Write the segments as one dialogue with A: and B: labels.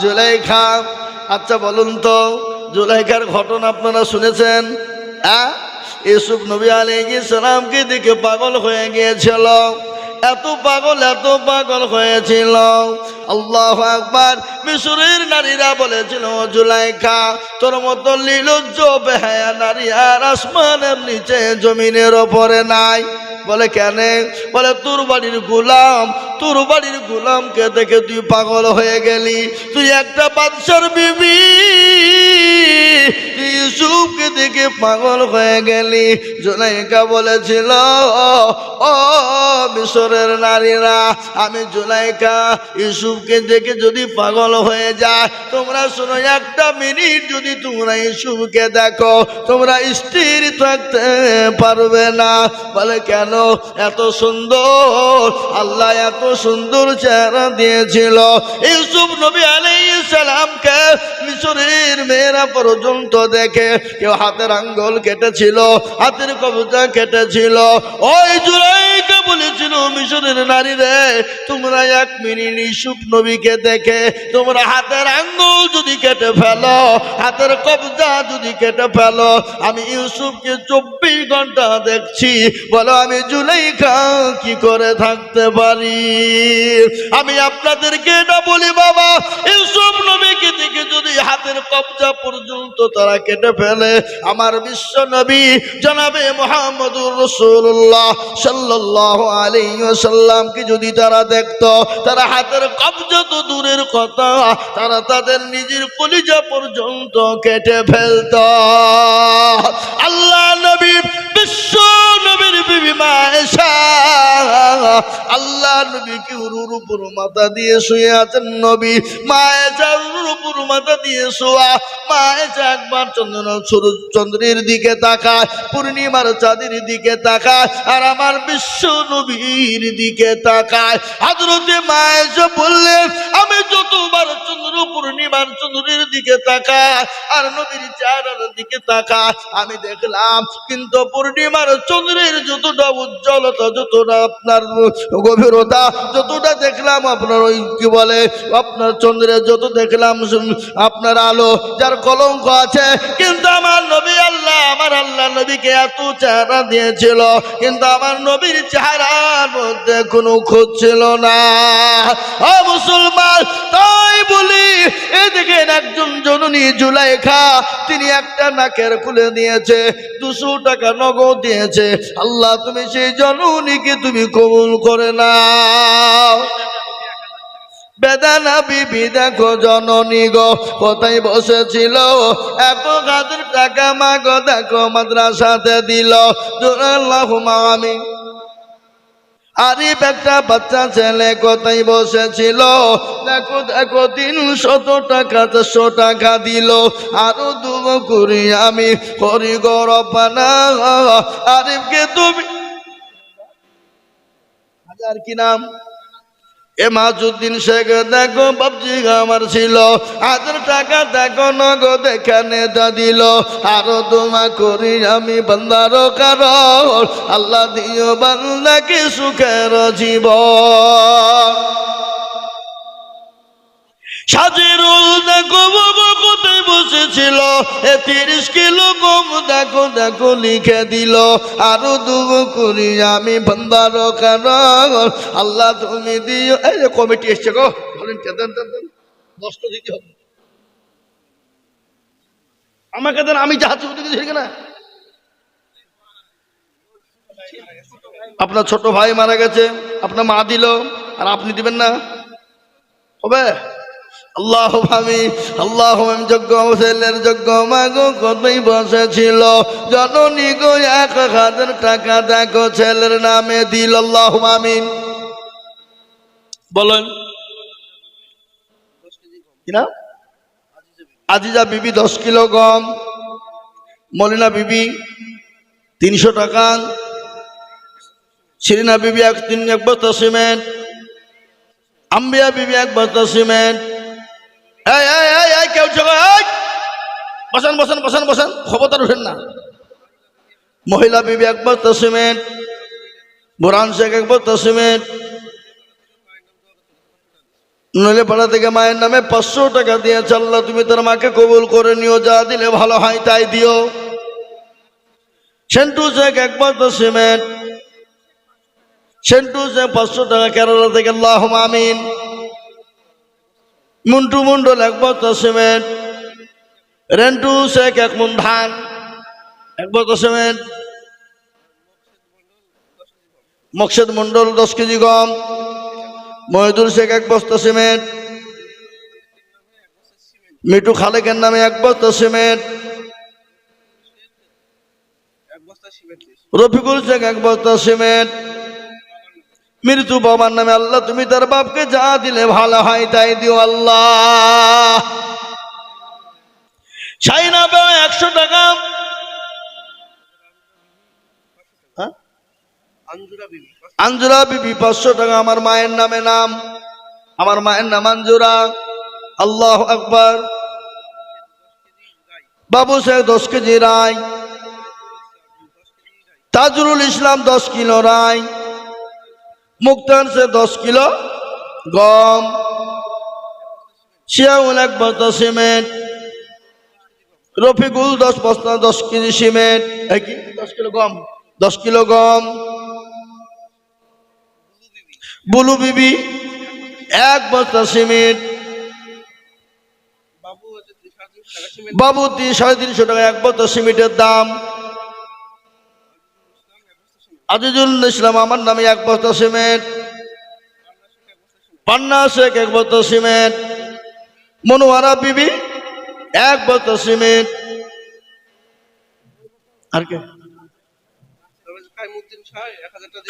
A: জুলাইখা। আচ্ছা বলুন তো, জুলাইখার ঘটনা আপনারা শুনেছেন? হ্যাঁ ইউসুফ নবী আলী সালামকে দেখে পাগল হয়ে গিয়েছিল? এত পাগল এত পাগল হয়েছিল। আল্লাহ আকবার, মিশরের নারীরা বলেছিল "ও জুলাইখা, তোর মতো লীলজ্জ, বেহায়া নারী আর আসমানের নিচে জমিনের ওপরে নাই। বলে, কেন? বলে, তোর বাড়ির গোলাম, তোর বাড়ির গোলামকে দেখে তুই পাগল হয়ে গেলি। তুই একটা বাদশার বিবি। ইউসুফকে দেখে পাগল হয়ে গেলি। জোনাইকা বলেছিল ও মিশরের নারীরা, আমি জোনাইকা ইউসুফকে দেখে যদি পাগল হয়ে যায়, তোমরা শোনো, একটা মিনিট যদি তোমরা ইউসুফকে দেখো, তোমরা স্থির থাকতে পারবে না। বলে, কেন? এত সুন্দর, আল্লাহ এত সুন্দর চেহারা দিয়েছিল। ইউসুফ নবী আলাইহিস সালামকে মিশরের মেয়েরা পর্যন্ত দেখে, কেউ হাতের আঙ্গুল কেটেছিল, হাতের কবজা কেটেছিল। ওই জুলাইকে বলেছিল, মিশরের নারী রে তোমরা এক মিনিট ইউসুফ নবীকে দেখে, তোমরা হাতের আঙ্গুল যদি কেটে ফেলো, হাতের কবজা যদি কেটে ফেলো, আমি ইউসুফকে চব্বিশ ঘণ্টা দেখছি, বলো আমি জুলাইখা কি করে থাকতে পারি? আমি আপনাদেরকে এটা বলি, বাবা, ইউসুফ নবীকে দেখে যদি হাতের কবজা পর্যন্ত তারা কেটে ফেলে, আমার বিশ্ব নবী জনাবে মোহাম্মদুর রসুল্লাহ সাল্লাহ আলাইসাল্লামকে যদি তারা দেখতো, তারা হাতের কবজা তো দূরের কথা, তারা তাদের নিজের কলিজা পর্যন্ত কেটে ফেলত। আল্লাহ নবী, বিশ্ব নবীর বিবি মায়েশা, আল্লাহ নবী কি উরুর উপর মাথা দিয়ে শুয়ে আছেন নবী? মায়েশা উরুর মাথা দিয়ে শোয়া। মায়েশা একবার চন্দ্র চন্দ্রের দিকে তাকায়, পূর্ণিমার চাঁদের দিকে তাকায়, আর আমার বিশ্ব নবীর দিকে তাকায়। হাজরতে মায়েশা বললেন আমি যতবার চন্দ্র, পূর্ণিমার চন্দ্রের দিকে তাকায় আর নবীর চেহারার দিকে তাকায় আমি দেখলাম, কিন্তু পূর্ণিমার চন্দ্রের যতটা উজ্জ্বলতা, যতটা আপনার গভীরতা, যতটা দেখলাম আপনার ওই কি বলে, আপনার চন্দ্রের যত দেখলাম শুন- আপনার আলো যার কলঙ্ক আছে। কিন্তু আমার নবী আল্লাহ, আমার আল্লাহ নবীকে এত চেহারা দিয়েছিল, কিন্তু আমার নবীর চেহারার মধ্যে কোনো খোঁজ ছিল না। মুসলমান, তাই বলি দেখেন একজন জননী জুলাইখা, তিনি একটা নাকের খুলে দিয়েছে, দুশো টাকা নগদ দিয়েছে। আল্লাহ, তুমি সেই জননীকে তুমি কবুল করে নাও। বেদানা বিবি, দেখো জননী গো, কোথায় বসেছিল? এক হাজার টাকা মাগো, দেখো মাদ্রাসাতে দিল। আমি আরিফ একটা বাচ্চা, ছেলে কোথায় বসেছিল? দেখো দেখো তিন শত টাকা, চারশো টাকা দিল। আরও দুব করি আমি করি গরবানা আরিফকে তুমি হাজার কি নাম? এ মাজুদ্দিন শেখ, দেখো বাবজি আমার ছিল। হাজার টাকা দেখো নগদ এখানে দা দিল। আরও তোমা করি আমি বান্দার কার আল্লাহ দিও বান্দাকে সুখের জীব সাজিরুল দেখো বসেছিল। এ তিরিশ কিলো গম দেখো দেখো লিখে দিল। আরও দু করি আমি ভান্ডার আল্লাহ তুমি দিও। এই যে কমিটি এসছে গো তো দিতে হবে। আমাকে দেন, আমি যাচ্ছি না। আপনার ছোট ভাই মারা গেছে, আপনার মা দিল, আর আপনি দিবেন না। হবে? আল্লাহ ভাবি আল্লাহ যজ্ঞ ছেলের যজ্ঞ মাগো কতই বসেছিল? জননী গো এক হাজার টাকা দেখো ছেলের নামে দিল আল্লাহ আমিন বলেন। আজিজা বিবি দশ কিলো গম, মলিনা বিবি তিনশো টাকা, শিরিনা বিবি এক তিন এক বস্তা সিমেন্ট, আম্বিয়া বিবি এক বস্তা সিমেন্ট এই এই এই কেউ বসান বসান বসান বসান। খবরদার উঠেন না। মহিলা বিবি এক বস্তা সিমেন্ট বুরান শেখ এক বস্তা সিমেন্ট। নইলে পাড়া থেকে মায়ের নামে পাঁচশো টাকা দিয়ে আল্লাহ, তুমি তার মাকে কবুল করে নিও, যা দিলে ভালো হয় তাই দিও। সেন্টু শেখ এক বস্তা সিমেন্ট, সেন্টু শেখ পাঁচশো টাকা কেরালা থেকে আল্লাহ আমিন। মুন্টু মন্ডল এক বস্তা সিমেন্ট। রেন্টু শেখ এক মন ধান এক বস্তা সিমেন্ট। মকসেদ মন্ডল দশ কেজি গম। মহিদুল শেখ এক বস্তা সিমেন্ট। মিটু খালেকের নামে এক বস্তা সিমেন্ট। রফিকুল শেখ এক বস্তা সিমেন্ট। মৃত্যু বাবার নামে আল্লাহ তুমি তার বাপকে যা দিলে ভালো হয় তাই দিও আল্লাহ। সাইনা বে একশো টাকা। হ্যাঁ? আঞ্জুরা বিবি পাঁচশো টাকা আমার মায়ের নামে নাম। আমার মায়ের নাম আঞ্জুরা। আল্লাহ আকবর। বাবু শেখ দশ কেজি রায়। তাজরুল ইসলাম দশ কিলো রায়। মুক্তান সে দশ কিলো গম শিয়াউল এক বস্তা সিমেন্ট রফিকুল দশ বস্তা দশ কেজি সিমেন্ট কি? দশ কিলো গম দশ কিলো গম বুলু বিবি এক বস্তা সিমেন্ট। বাবু তিন সাড়ে তিনশো টাকা এক বস্তা সিমেন্টের দাম আজিজুল ইসলাম আমার নামে এক বস্তা সিমেন্ট। পান্না শেখ এক বস্তা সিমেন্ট। মনোয়ারা বিবি এক বস্তা সিমেন্ট। আর কে?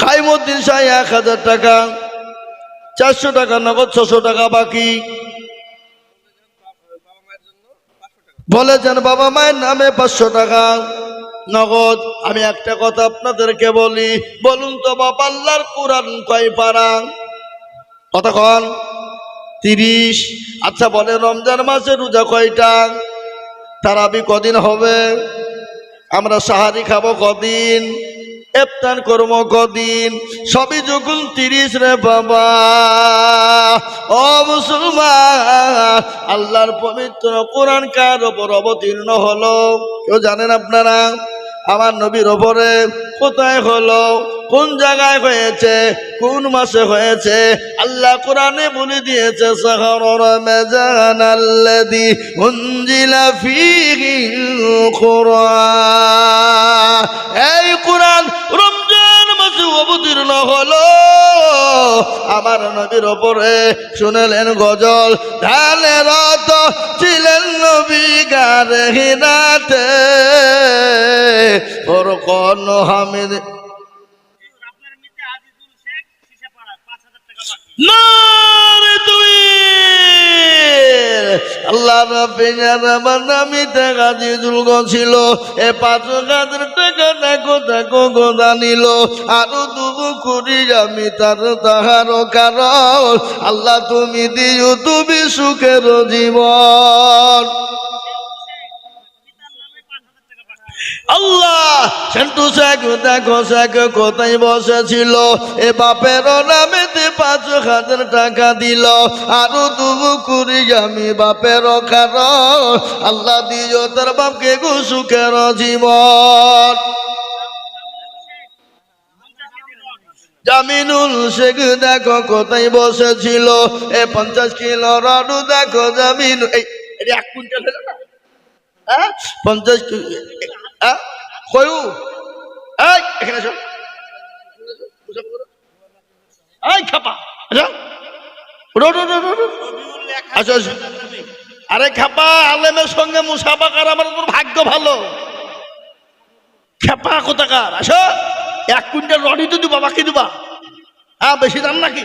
A: খাইমুদ্দিন শাহ এক হাজার টাকা। চারশো টাকা নগদ, ছশো টাকা বাকি। বলেছেন বাবা মায়ের নামে পাঁচশো টাকা। নগদ। আমি একটা কথা আপনাদেরকে বলি, বলুন তো বাবা কোরআন কয় পারা? কতক্ষণ তিরিশ। আচ্ছা বলে রমজান মাসে রোজা কয়টা? তারাবি কদিন হবে? আমরা সাহারি খাব কদিন? এফতার করব কদিন? সবই যখন তিরিশ রে বাবা। ও মুসলমান, আল্লাহর পবিত্র কোরআন কার ওপর অবতীর্ণ হলো? কেউ জানেন আপনারা? আমার নবীর ওপরে কোথায় হলো? কোন জায়গায় হয়েছে? কোন মাসে হয়েছে? আল্লাহ কোরআনে বলে দিয়েছে শহরর মেজান আল্লাদি উনজিলা ফিহি কোরআন। এই কোরআন মাসে অবতীর্ণ হলো। আমার নবীর ওপরে শুনেলেন গজল ধানে রত ছিলেন নবী গারে হিনাতে। ওর কর্ণ হামিদ।
B: আপনার মিতে আজিজুল শেখ শিশাপাড়া পাঁচ হাজার টাকা বাকি
A: নারে তুই আল্লাহ রাব্বিনার আমার নামি টাকা দিয়ে দুর্গ ছিল। এ পাঁচ হাজার টাকা দেখো দেখো গোদা নিল আরও দুবু করি আমি তার তাহার কারণ। আল্লাহ তুমি দিও, তুমি সুখের জীবন। আল্লাহ, সেন্টু শেখ, দেখো শেখ কোথায় বসেছিল? এ বাপের নামেতে পাঁচ হাজার টাকা দিল। আরও দুবু কুড়ি আমি বাপের কারণ আল্লাহ দিও তার বাপকে গো জীবন। জামিনুল শেখ, দেখো কোথায় বসেছিল? এ পঞ্চাশ কিলো রাডু দেখো জামিন এক কুইন্টাল হ্যাঁ? পঞ্চাশ কি- হ্যাঁ আরে খাপা, আলেমের সঙ্গে মুসাফাকার আমার তোর ভাগ্য ভালো। খেপা কোথাকার? আসো। এক কুইন্টাল রডি তো দিবা, বাকি দিবা। হ্যাঁ বেশি দাম নাকি?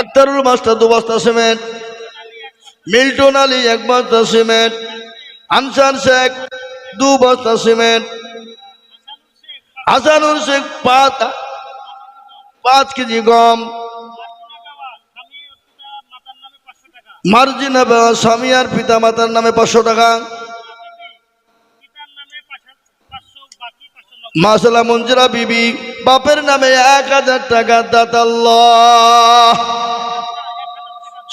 A: আক্তারুল মাস্টার দু বস্তা সিমেন্ট, মিল্টন আলী এক বস্তা সিমেন্ট আনসার শেখ দু বস্তা সিমেন্ট, হাসানুল শেখ পাঁচ পাঁচ কেজি গম, মার্জিনা বাবা স্বামী আর পিতা মাতার নামে পাঁচশো টাকা, মাসালা মঞ্জুরা বিবি বাপের নামে এক হাজার টাকা দাতাল্লাহ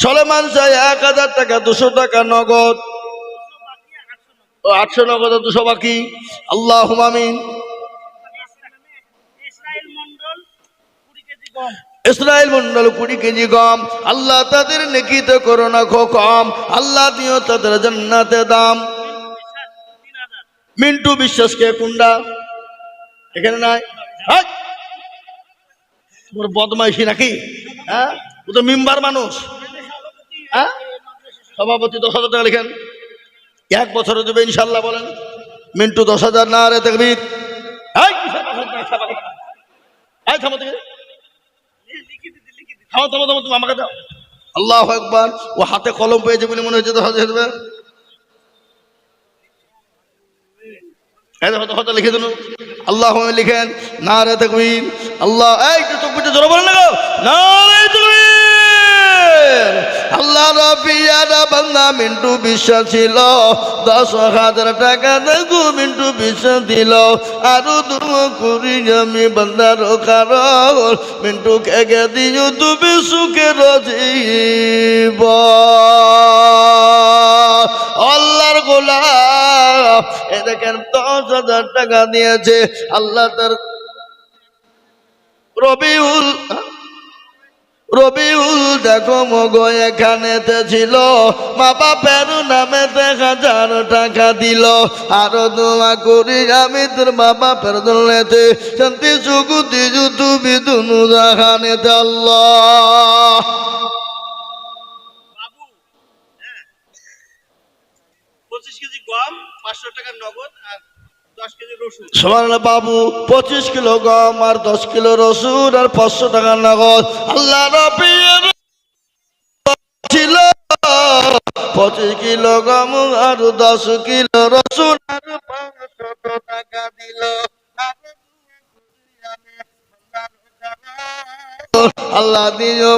A: সলেমান সাহেব এক হাজার টাকা দুশো টাকা নগদ। ও আটশো নগদ দুশো বাকি। আল্লাহ আমিন।
B: ইসরায়েল মন্ডল কুড়ি কেজি গম।
A: আল্লাহ তাদের নেকিতে করো না খো কম। আল্লাহ দিও তাদের জান্নাতে দাম। মিন্টু বিশ্বাসকে কুন্ডা? এখানে নাই? হাই! তোর বদমাইশি নাকি? হ্যাঁ? ও তো মেম্বার মানুষ। হ্যাঁ? সভাপতি দশ হাজার টাকা লিখেন। এক বছরে দেবে ইনশাল্লাহ বলেন। মিন্টু দশ হাজার না রে দেখবি আমাকে দাও। আল্লাহ একবার ও হাতে কলম পেয়েছে বলে মনে হচ্ছে দশ হাজার লিখে দিন। আল্লাহ লিখেন না রে তকবীর। আল্লাহ এই বলেন মিন্টু বিশ্বাস ছিল। দশ হাজার টাকা দেখু, মিন্টু বিশ্বাস দিল। আরও দুমো করি আমি বান্দার কারণ মিন্টু খেগে দিও তুমি সুখের জীব আল্লাহর গোলাপ এ দেখেন দশ হাজার টাকা দিয়েছে আল্লাহ তার রবিউল রবিউল দেখো মগো এখানেতে ছিল। মা বাপের নামেতে হাজার টাকা দিল। আরও দোয়া করি আমি তোর মা বাপের দলেতে শান্তি সুকুতি জুতু বিদুনু, জাহানেতে আল্লাহ।
B: হ্যাঁ। কেজি গম পাঁচশো টাকা নগদ আর
A: বাবু, পঁচিশ কিলো গম আর দশ কিলো রসুন আর পাঁচশো টাকা নগদ। আল্লাহ ছিল। পঁচিশ কিলো গম আর দশ কিলো রসুন আর পাঁচশো টাকা দিল। আল্লাহ দিও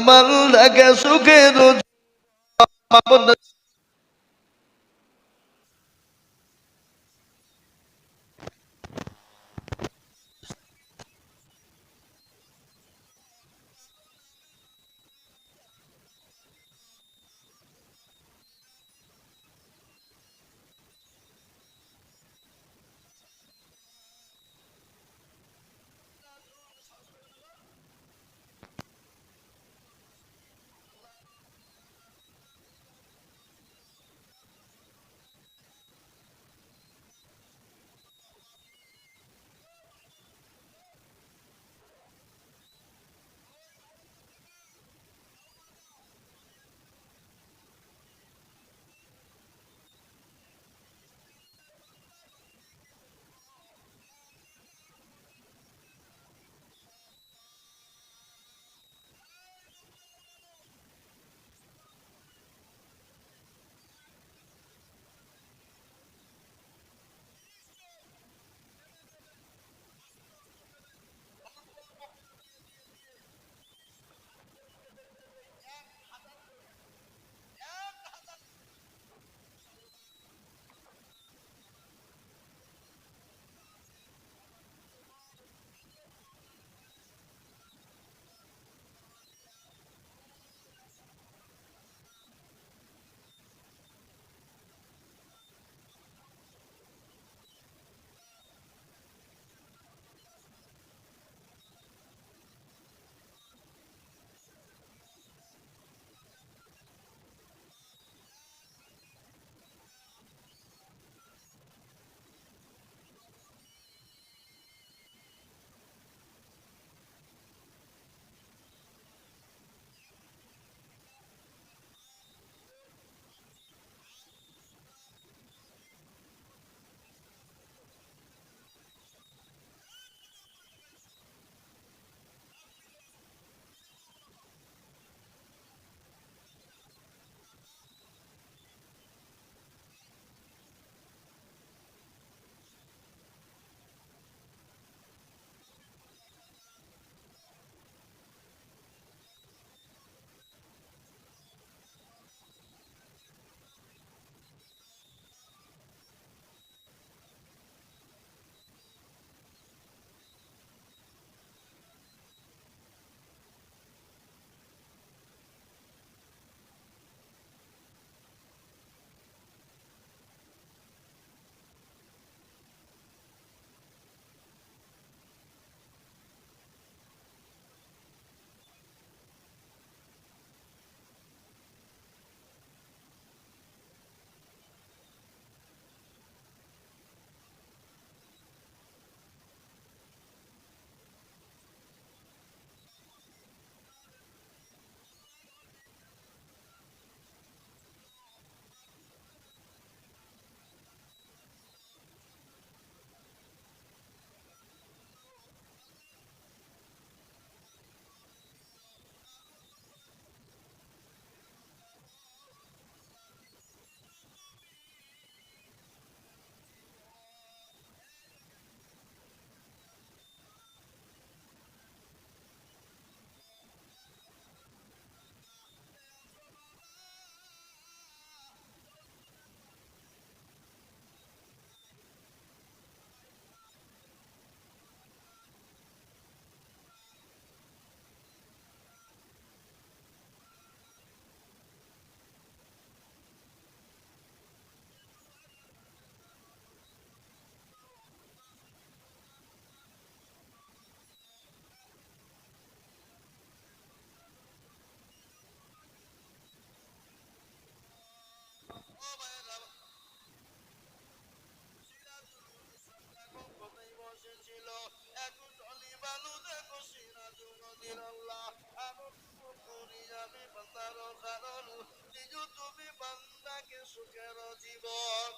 A: মাল্লাকে সুখের তুমি বান্দাকে সুখের জীবন।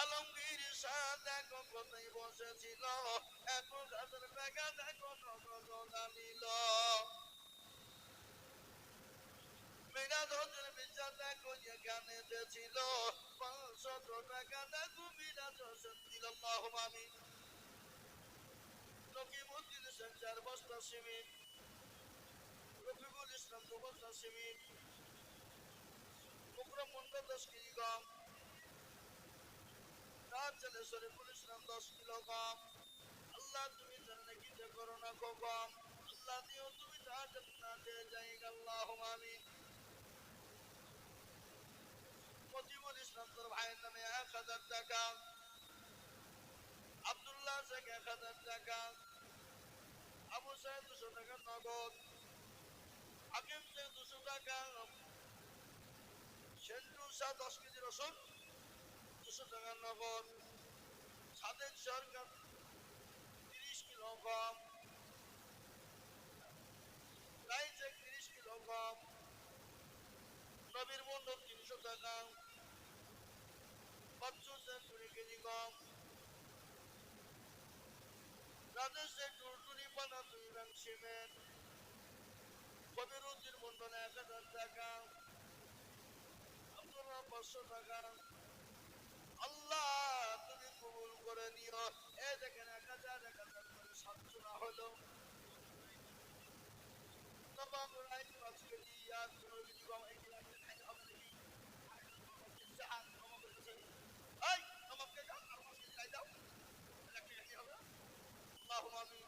A: আলমগীর শাহ দেখো কোথায় বসেছিল এক হাজার টাকা দেখো নগদ দানিল মেঘা বিচার দেখো যেখানে ছিল পাঁচশত টাকা দেখো বিরাজ হোসেন দিল আমি রকিবুদ্দিন সেন বস্তা সিমেন্ট। রফিকুল ইসলাম দু বস্তা সিমেন্ট মন্ডল দশ কেজি গম তার ছেলে শরীফুল ইসলাম দশ কিলো গম আল্লাহ তুমি জানে কিছু করো না গম। আল্লাহ দিও তুমি তার জান্নাতে যাইগা আল্লাহুম্মা আমিন। মতিমুল ইসলাম তোর ভাইয়ের নামে এক হাজার টাকা। আব্দুল্লাহ শেখ এক হাজার টাকা। আবু সাহেব দুশো টাকা নগদ। হাকিম শেখ দুশো টাকা সেন্টু শাহ দশ কেজি রসুন দুশো টাকা কিলো গম রাইসে তিরিশ কিলো গম নবীর মন্ডল তিনশো কেজি গম রাজেশের টুরটুরি পানা দুই রাং সিমেন্ট কবির উদ্দিন মন্ডল এক হাজার টাকা, আব্দুল্লাহ পাঁচশো টাকা। আল্লাহ, তুমি কবুল করে নিও। এ দেখেন, এক হাজার এক হাজার করে সাতশো না হলো পাঁচ কেজি আর পনেরো কেজি কম এক লাখ খাইতে হবে আমাকে দাও আমাকে খাই দাও। টাকা আল্লাহ আমিন।